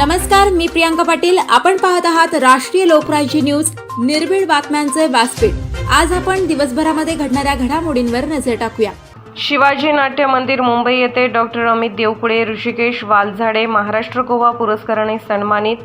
नमस्कार मी प्रियांका पाटील. आपण पाहत आहात राष्ट्रीय लोकराज्य न्यूज. निर्भीड बातम्यांचे व्यासपीठ. आज आपण दिवसभरामध्ये घडणाऱ्या घडामोडींवर नजर टाकूया. शिवाजी नाट्य मंदिर मुंबई येथे डॉक्टर अमित देवकुळे ऋषिकेश वालझाडे महाराष्ट्र गोवा पुरस्काराने सन्मानित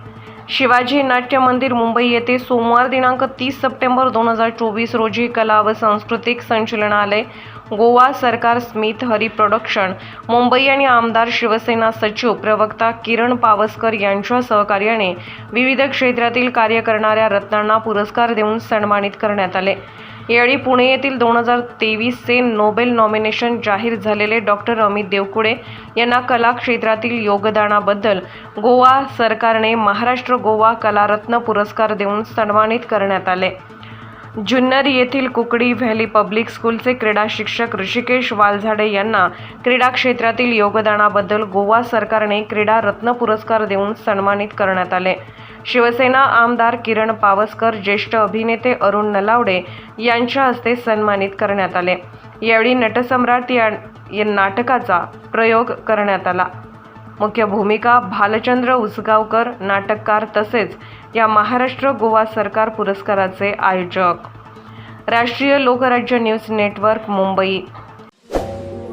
शिवाजी नाट्य मंदिर मुंबई येथे सोमवार दिनांक तीस सप्टेंबर दोन हजार चोवीस रोजी कला व सांस्कृतिक संचलनालय गोवा सरकार स्मिथ हरी प्रोडक्शन मुंबई आणि आमदार शिवसेना सचिव प्रवक्ता किरण पावसकर यांच्या सहकार्याने विविध क्षेत्रातील कार्य करणाऱ्या रत्नांना पुरस्कार देऊन सन्मानित करण्यात आले. यावेळी पुणे येथील दोन हजार तेवीसचे नोबेल नॉमिनेशन जाहीर झालेले डॉक्टर अमित देवकुळे यांना कला क्षेत्रातील योगदानाबद्दल गोवा सरकारने महाराष्ट्र गोवा कलारत्न पुरस्कार देऊन सन्मानित करण्यात आले. जुन्नर येथील कुकडी व्हॅली पब्लिक स्कूलचे क्रीडा शिक्षक ऋषिकेश वालझाडे यांना क्रीडा क्षेत्रातील योगदानाबद्दल गोवा सरकारने क्रीडा रत्न पुरस्कार देऊन सन्मानित करण्यात आले. शिवसेना आमदार किरण पावसकर ज्येष्ठ अभिनेते अरुण नलावडे यांच्या हस्ते सन्मानित करण्यात आले. यावेळी नटसम्राट या या नाटकाचा प्रयोग करण्यात आला. मुख्य भूमिका भालचंद्र उसगावकर नाटककार तसेच या महाराष्ट्र गोवा सरकार पुरस्काराचे आयोजक. राष्ट्रीय लोकराज्य न्यूज नेटवर्क मुंबई.